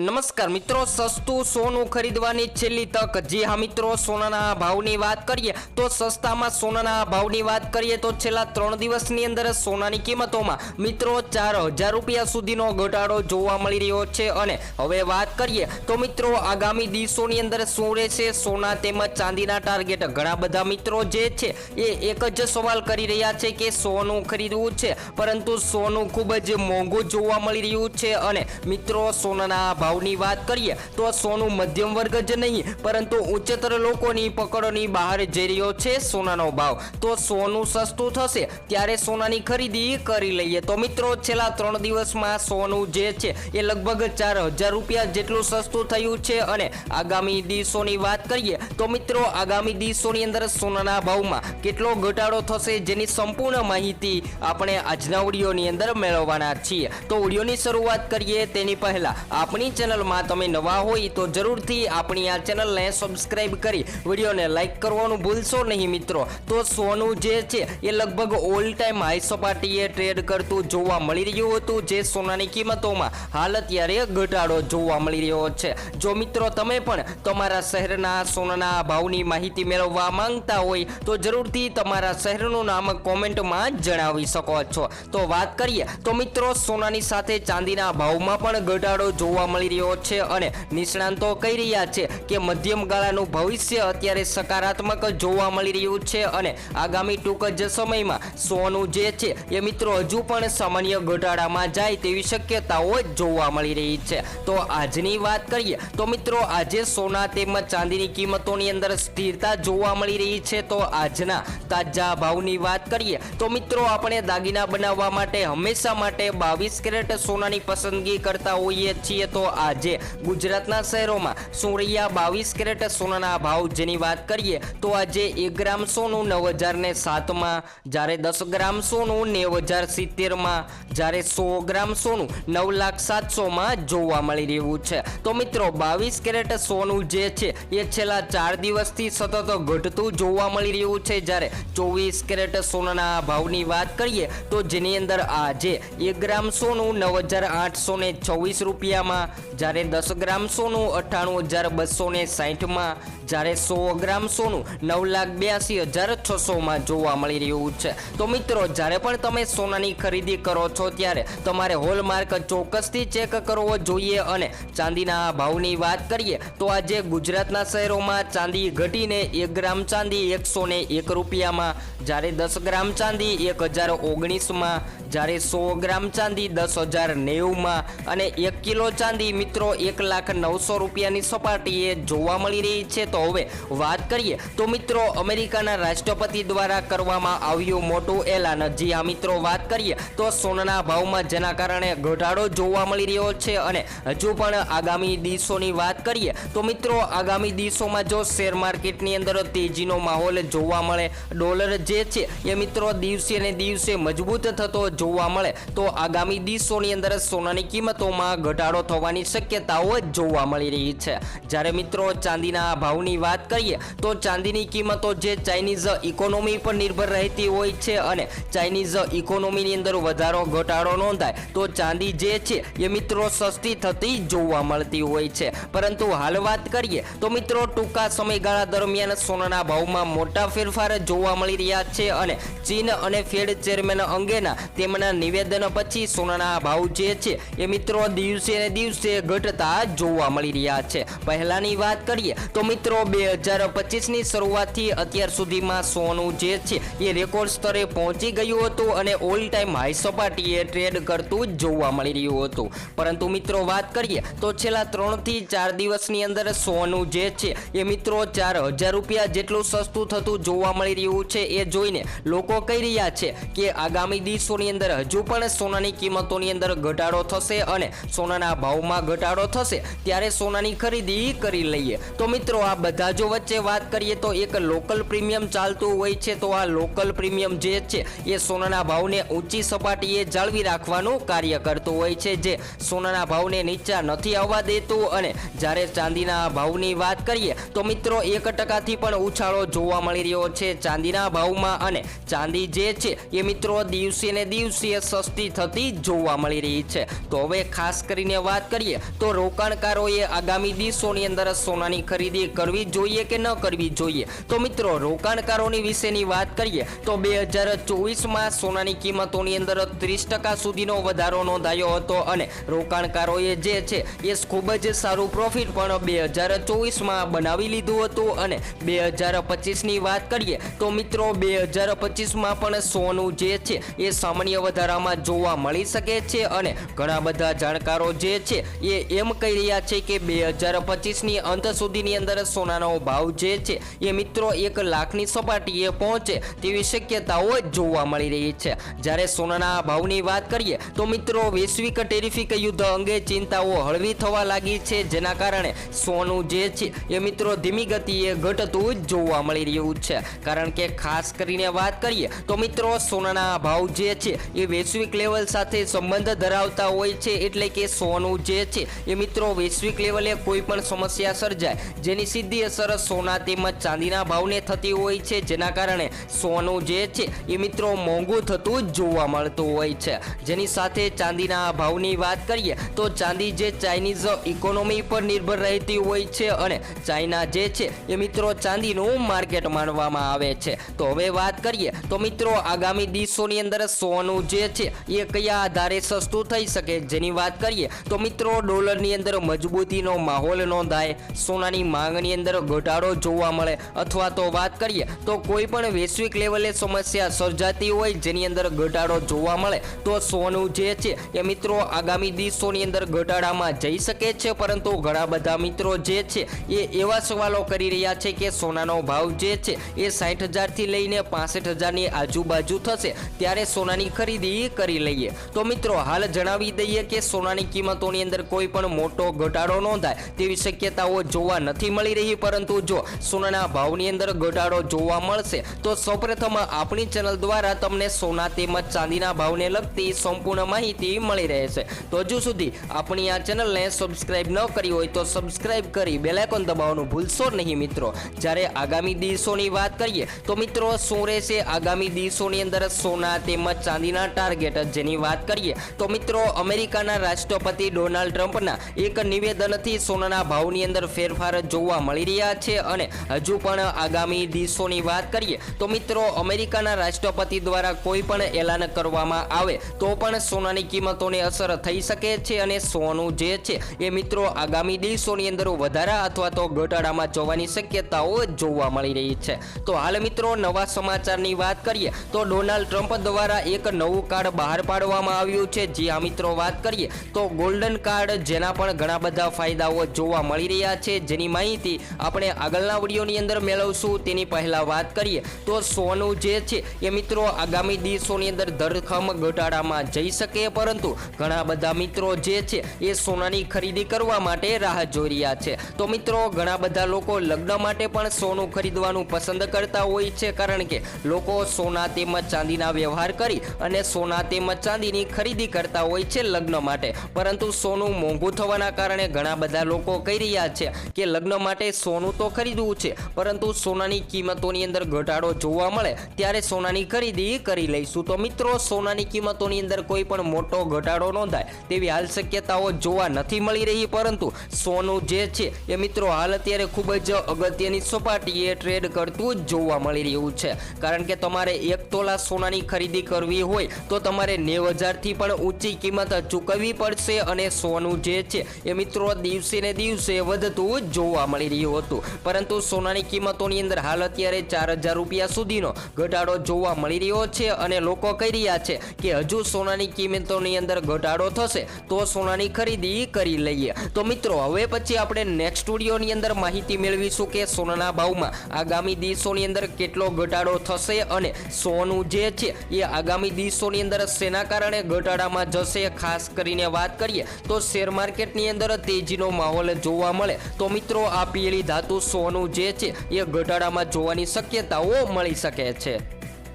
નમસ્કાર મિત્રો, સસ્તું સોનું ખરીદવાની છેલ્લી તક. જે હા મિત્રો, સોનાના ભાવની વાત કરીએ તો સસ્તામાં સોનાના ભાવની વાત કરીએ તો છેલ્લા ત્રણ દિવસની અંદર સોનાની કિંમતોમાં મિત્રો ચાર હજાર રૂપિયા સુધીનો ઘટાડો જોવા મળી રહ્યો છે. અને હવે વાત કરીએ તો મિત્રો, આગામી દિવસોની અંદર શું રહેશે? સોના તેમજ ચાંદીના ટાર્ગેટ. ઘણા બધા મિત્રો જે છે એ એક જ સવાલ કરી રહ્યા છે કે સોનું ખરીદવું છે, પરંતુ સોનું ખૂબ જ મોંઘું જોવા મળી રહ્યું છે. અને મિત્રો, સોનાના ભાવની વાત કરીએ તો સોનું મધ્યમ વર્ગ જ નહીં, પરંતુ ઉચ્ચતર લોકોની પકડોની બહાર જઈ રહ્યો છે સોનાનો ભાવ. તો સોનું સસ્તું થશે, ત્યારે સોનાની ખરીદી કરી લઈએ. તો મિત્રો, છેલ્લા ત્રણ દિવસમાં સોનું જે છે, એ લગભગ ચાર હજાર રૂપિયા જેટલું સસ્તું થયું છે. અને આગામી દિવસોની વાત કરીએ, તો મિત્રો, આગામી દિવસોની અંદર સોનાના ભાવમાં કેટલો ઘટાડો થશે જેની સંપૂર્ણ માહિતી આપણે આજના વિડીયોની અંદર મેળવવાના છીએ. તો વિડીયોની શરૂઆત કરીએ તેની પહેલા આપણી ચેનલમાં તમે નવા હોય તો જરૂરથી આપણી આ ચેનલને સબસ્ક્રાઇબ કરી વિડીયોને લાઈક કરવાનું ભૂલશો નહીં મિત્રો. તો સોનું જે છે, એ લગભગ ઓલ ટાઈમ હાઈ સપાટીએ ટ્રેડ કરતું જોવા મળી રહ્યું હતું. જે સોનાની કિંમતોમાં હાલ અત્યારે ઘટાડો જોવા મળી રહ્યો છે. જો મિત્રો તમે પણ તમારા શહેરના સોનાના ભાવની માહિતી મેળવવા માંગતા હોય, તો જરૂરથી તમારા શહેરનું નામ કોમેન્ટમાં જણાવી શકો છો. તો વાત કરીએ, તો મિત્રો સોનાની સાથે ચાંદીના ભાવમાં પણ ઘટાડો જોવા મળી રહ્યો છે અને નિષ્ણાંતો કહી રહ્યા છે કે મધ્યમ ગાળાનું ભવિષ્ય અત્યારે સકારાત્મક જોવા મળી રહ્યું છે અને આગામી ટૂંક જ સમયમાં સોનું જે છે એ મિત્રો હજુ પણ સામાન્ય ઘટાડામાં જાય તેવી શક્યતાઓ જોવા મળી રહી છે. તો આજની વાત કરીએ તો મિત્રો આજે સોના તેમજ ચાંદીની કિંમતોની અંદર સ્થિરતા જોવા મળી રહી છે. તો આજના તાજા ભાવની વાત કરીએ તો મિત્રો આપણે દાગીના બનાવવા માટે હંમેશા માટે બાવીસ કેરેટ સોનાની પસંદગી કરતા હોઈએ છીએ. તો આજે ગુજરાતના શહેરોમાં સોળિયા બાવીસ કેરેટ સોનાના ભાવ જેની વાત કરીએ તો આજે એક ગ્રામ સોનું નવ હજાર ને સાતમાં, જ્યારે દસ ગ્રામ સોનું નેવ હજાર સિત્તેરમાં, જ્યારે સો ગ્રામ સોનું નવ લાખ સાતસોમાં જોવા મળી રહ્યું છે. તો મિત્રો, બાવીસ કેરેટ સોનું જે છે, એ છેલ્લા ચાર દિવસથી સતત ઘટતું જોવા મળી રહ્યું છે. જ્યારે ચોવીસ કેરેટ સોનાના ભાવની વાત કરીએ તો જેની અંદર આજે એક ગ્રામ સોનું નવ હજાર આઠસો ને છવ્વીસ રૂપિયામાં જ્યારે દસ ગ્રામ સોનું, અઠ્ઠાણું હજાર બસો ને સાહીઠમાં, જ્યારે સો ગ્રામ સોનું, નવ લાખ બ્યાસી હજાર છસોમાં જોવા મળી રહ્યું છે. તો મિત્રો, જ્યારે પણ તમે સોનાની ખરીદી કરો છો, ત્યારે તમારે હોલમાર્ક ચોક્કસથી ચેક કરવો જોઈએ અને ચાંદીના ભાવની વાત કરીએ, તો આજે ગુજરાતના શહેરોમાં ચાંદી ઘટીને એક ગ્રામ ચાંદી એકસો એક રૂપિયામાં જ્યારે દસ ગ્રામ ચાંદી, એક હજાર ઓગણીસમાં. જ્યારે સો ગ્રામ ચાંદી, દસ હજાર નેવુંમાં. અને એક કિલો ચાંદી, મિત્રો, એક લાખ નવસો રૂપિયાની સપાટીએ જોવા મળી રહી છે. તો હવે વાત કરીએ, તો મિત્રો, અમેરિકાના રાષ્ટ્રપતિ દ્વારા કરવામાં આવ્યું મોટું એલાન. જી હા, મિત્રો, વાત કરીએ, તો સોનાના ભાવમાં જેના કારણે ઘટાડો જોવા મળી રહ્યો છે. અને હજુ પણ આગામી દિવસોની વાત કરીએ, તો મિત્રો, આગામી દિવસોમાં જો શેર માર્કેટની અંદર તેજીનો માહોલ જોવા મળે, ડોલર જે છે એ મિત્રો દિવસે ને દિવસે મજબૂત થતો જોવા મળે. તો આગામી દિવસોની અંદર સોનાની કિંમતોમાં ઘટાડો થવાની શક્યતાઓ જોવા મળી રહી છે. જ્યારે મિત્રો ચાંદીના ભાવની વાત કરીએ, તો ચાંદીની કિંમતો જે ચાઇનીઝ ઇકોનોમી પર નિર્ભર રહેતી હોય છે અને ચાઇનીઝ ઇકોનોમીની અંદર વધારો ઘટાડો નોંધાય, તો ચાંદી જે છે એ મિત્રો સસ્તી થતી જોવા મળતી હોય છે. પરંતુ હાલ વાત કરીએ, તો મિત્રો ટૂંકા સમયગાળા દરમિયાન સોનાના ભાવમાં મોટા ફેરફાર જોવા મળી રહ્યા છે અને ચીન અને ફેડ ચેરમેન અંગેના તેમના નિવેદન પછી સોનાના ભાવ જે છે એ મિત્રો દિવસે ને દિવસે ઘટતા જોવા મળી રહ્યા છે. પહેલાની વાત કરીએ તો મિત્રો બે હજાર પચીસની શરૂઆતથી અત્યાર સુધીમાં સોનું જે છે એ રેકોર્ડ સ્તરે પહોંચી ગયું હતું અને ઓલ ટાઈમ હાઈ સપાટીએ ટ્રેડ કરતું જોવા મળી રહ્યું હતું. પરંતુ મિત્રો વાત કરીએ તો છેલ્લા ત્રણથી ચાર દિવસની અંદર સોનું જે છે એ મિત્રો ચાર હજાર રૂપિયા જેટલું સસ્તું થતું જોવા મળી રહ્યું છે એ જોઈને લોકો કહી રહ્યા છે કે આગામી દિવસોની અંદર હજુ પણ સોનાની કિંમતોની અંદર ઘટાડો થશે અને સોનાના ભાવમાં ઘટાડો થશે, ત્યારે સોનાની ખરીદી કરી લઈએ. તો મિત્રો, આ બધા જો વચ્ચે વાત કરીએ તો એક લોકલ પ્રીમિયમ ચાલતું હોય છે, તો આ લોકલ પ્રીમિયમ જે છે, એ સોનાના ભાવને ઊંચી સપાટીએ જાળવી રાખવાનું કાર્ય કરતું હોય છે. જે સોનાના ભાવને નીચા નથી આવવા દેતું અને જ્યારે ચાંદીના ભાવની વાત કરીએ, તો મિત્રો, એક ટકાથી પણ ઉછાળો જોવા મળી રહ્યો છે. ચાંદીના ભાવમાં અને ચાંદી જે છે એ મિત્રો દિવસે ને દિવસે સસ્તી થતી જોવા મળી રહી છે. તો હવે ખાસ કરીને વાત કરીએ તો રોકાણકારોએ આગામી દિવસોની અંદર સોનાની ખરીદી કરવી જોઈએ કે ન કરવી જોઈએ? તો મિત્રો, રોકાણકારોની વિશેની વાત કરીએ તો બે હજાર ચોવીસમાં સોનાની કિંમતોની અંદર ત્રીસ ટકા સુધીનો વધારો નોંધાયો હતો અને રોકાણકારોએ જે છે એ ખૂબ જ સારું પ્રોફિટ પણ બે હજાર ચોવીસમાં બનાવી લીધું હતું. અને બે હજાર પચીસની વાત કરીએ તો મિત્રો, બે હજાર પચીસમાં પણ સોનું જે છે એ સામાન્ય વધારામાં જોવા મળી શકે છે અને ઘણા બધા જાણકારો જે છે એ એમ કહી રહ્યા છે કે બે હજાર પચીસની અંત સુધીની અંદર સોનાનો ભાવ જે છે એ મિત્રો એક લાખની સપાટીએ પહોંચે તેવી શક્યતાઓ જોવા મળી રહી છે. જ્યારે સોનાના ભાવની વાત કરીએ તો મિત્રો વૈશ્વિક ટેરિફિક યુદ્ધ અંગે ચિંતાઓ હળવી થવા લાગી છે, જેના કારણે સોનું જે છે એ મિત્રો ધીમી ગતિએ ઘટતું જોવા મળી રહ્યું છે. કારણ કે ખાસ કરીને વાત કરીએ, તો મિત્રો સોનાના ભાવ જે છે, એ વૈશ્વિક લેવલ સાથે સંબંધ ધરાવતા હોય છે, એટલે કે સોનું જે છે, એ મિત્રો વૈશ્વિક લેવલે કોઈ પણ સમસ્યા સર્જાય, જેની સીધી અસર સોના તેમજ ચાંદીના ભાવને થતી હોય છે, જેના કારણે સોનું જે છે, એ મિત્રો મોંઘું થતું જોવા મળતું હોય છે. જેની સાથે ચાંદીના ભાવની વાત કરીએ, તો ચાંદી જે ચાઇનીઝ ઇકોનોમી પર નિર્ભર રહેતી હોય છે, અને ચાઇના જે છે, એ મિત્રો ચાંદીનું માર્કેટ માનવામાં આવે છે. તો હવે વાત કરીએ, તો મિત્રો આગામી દિવસોની અંદર સોનું જે છે, એ કયા આધારે સસ્તું થઈ શકે જેની વાત કરીએ, તો મિત્રો ડોલરની અંદર મજબૂતીનો માહોલ નોંધાય, સોનાની માંગની અંદર ઘટાડો જોવા મળે. અથવા તો વાત કરીએ, તો કોઈ પણ વૈશ્વિક લેવલે સમસ્યા સર્જાતી હોય જેની અંદર ઘટાડો જોવા મળે, તો સોનું જે છે, એ મિત્રો આગામી દિવસોની અંદર ઘટાડામાં જઈ શકે છે. પરંતુ ઘણા બધા મિત્રો જે છે, એ એવા સવાલો કરી રહ્યા છે કે સોનાનો ભાવ જે છે, એ સાઠ હજારથી લઈને પાસઠ હજારની આજુબાજુ થશે, ત્યારે સોનાની ખરીદી કરી લઈએ. તો મિત્રો, હાલ જણાવી દઈએ કે સોનાની કિંમતોની અંદર કોઈ પણ મોટો ઘટાડો નોંધાય તેવી શક્યતાઓ જોવા નથી મળી રહી. પરંતુ જો સોનાના ભાવની અંદર ઘટાડો જોવા મળશે, તો સૌપ્રથમ આપણી ચેનલ દ્વારા તમને સોના તેમજ ચાંદીના ભાવને લગતી સંપૂર્ણ માહિતી મળી રહેશે. તો હજુ સુધી આપણી આ ચેનલને સબસ્ક્રાઇબ ન કરી હોય તો સબસ્ક્રાઇબ કરી બેલાઇકોન દબાવવાનું ભૂલશો નહીં મિત્રો. જ્યારે આગામી દિવસોની વાત કરીએ, તો મિત્રો શું રહેશે આગામી દિવસોની અંદર સોના તેમજ ચાંદીના ટાર્ગેટ જેની વાત કરીએ તો મિત્રો અમેરિકાના રાષ્ટ્રપતિ ડોનાલ્ડ ટ્રમ્પના એક નિવેદનથી સોનાના ભાવની અંદર ફેરફાર જોવા મળી રહ્યા છે અને હજુ પણ આગામી દિવસોની વાત કરીએ તો મિત્રો અમેરિકાના રાષ્ટ્રપતિ દ્વારા કોઈ પણ એલાન કરવામાં આવે તો પણ સોનાની કિંમતોને અસર થઈ શકે છે અને સોનું જે છે એ મિત્રો આગામી દિવસોની અંદર વધારા અથવા તો ઘટાડામાં જવાની શક્યતાઓ જોવા મળી રહી છે. તો હાલ મિત્રો નવા સમાચારની વાત કરીએ, તો ડોનાલ્ડ ટ્રમ્પ દ્વારા એક નવું કાર્ડ બહાર પાડવામાં આવ્યું છે. જે આ મિત્રો વાત કરીએ, તો ગોલ્ડન કાર્ડ જેના પણ ઘણા બધા ફાયદાઓ જોવા મળી રહ્યા છે. જેની માહિતી આપણે આગળના વિડીયોની અંદર મેળવશું. તેની પહેલાં વાત કરીએ, તો સોનું જે છે, એ મિત્રો આગામી દિવસોની અંદર ધરખમ ઘટાડામાં જઈ શકે. પરંતુ ઘણા બધા મિત્રો જે છે, એ સોનાની ખરીદી કરવા માટે રાહ જોઈ રહ્યા છે. તો મિત્રો, ઘણા બધા લોકો લગ્ન માટે પણ સોનું ખરીદવાનું પસંદ કરતા હોય છે. કારણ કે લોકો સોના તેમજ ચાંદીના વ્યવહાર કરી અને સોના તેમજ ચાંદીની ખરીદી કરતા હોય છે લગ્ન માટે. પરંતુ સોનું મોંઘું થવાના કારણે ઘણા બધા લોકો કહી રહ્યા છે કે લગ્ન માટે સોનું તો ખરીદવું છે, પરંતુ સોનાની કિંમતોની અંદર ઘટાડો જોવા મળે ત્યારે સોનાની ખરીદી કરી લઈશું. તો મિત્રો, સોનાની કિંમતોની અંદર કોઈ પણ મોટો ઘટાડો નોંધાય તેવી હાલ શક્યતાઓ જોવા નથી મળી રહી, પરંતુ સોનું જે છે એ મિત્રો, હાલ અત્યારે ખૂબ જ અગત્યની સપાટીએ ટ્રેડ કરતું જોવા મળી રહ્યું છે. કારણ કે તમારે એક તોલા સોનાની ખરીદી કરવી હોય તો તમારે નેવ હજારથી પણ ઊંચી કિંમત ચૂકવવી પડશે અને સોનું જે છે એ મિત્રો દિવસે ને દિવસે વધતું જોવા મળી રહ્યું હતું. પરંતુ સોનાની કિંમતોની અંદર હાલ અત્યારે ચાર હજાર રૂપિયા સુધીનો ઘટાડો જોવા મળી રહ્યો છે અને લોકો કહી રહ્યા છે કે હજુ સોનાની કિંમતોની અંદર ઘટાડો થશે તો સોનાની ખરીદી કરી લઈએ. તો મિત્રો, હવે પછી આપણે નેક્સ્ટ સ્ટુડિયોની અંદર માહિતી મેળવીશું કે સોનાના ભાવમાં આગામી દિવસોની અંદર કેટલો ઘટાડો થશે અને સોનું જે છે એ આગામી દિવસોની અંદર શેના કારણે ઘટાડામાં જશે? ખાસ કરીને વાત કરીએ તો શેર માર્કેટની અંદર તેજીનો માહોલ જોવા મળે. તો મિત્રો, આ પીળી ધાતુ સોનું જે છે એ ઘટાડામાં જોવાની શક્યતાઓ મળી શકે છે.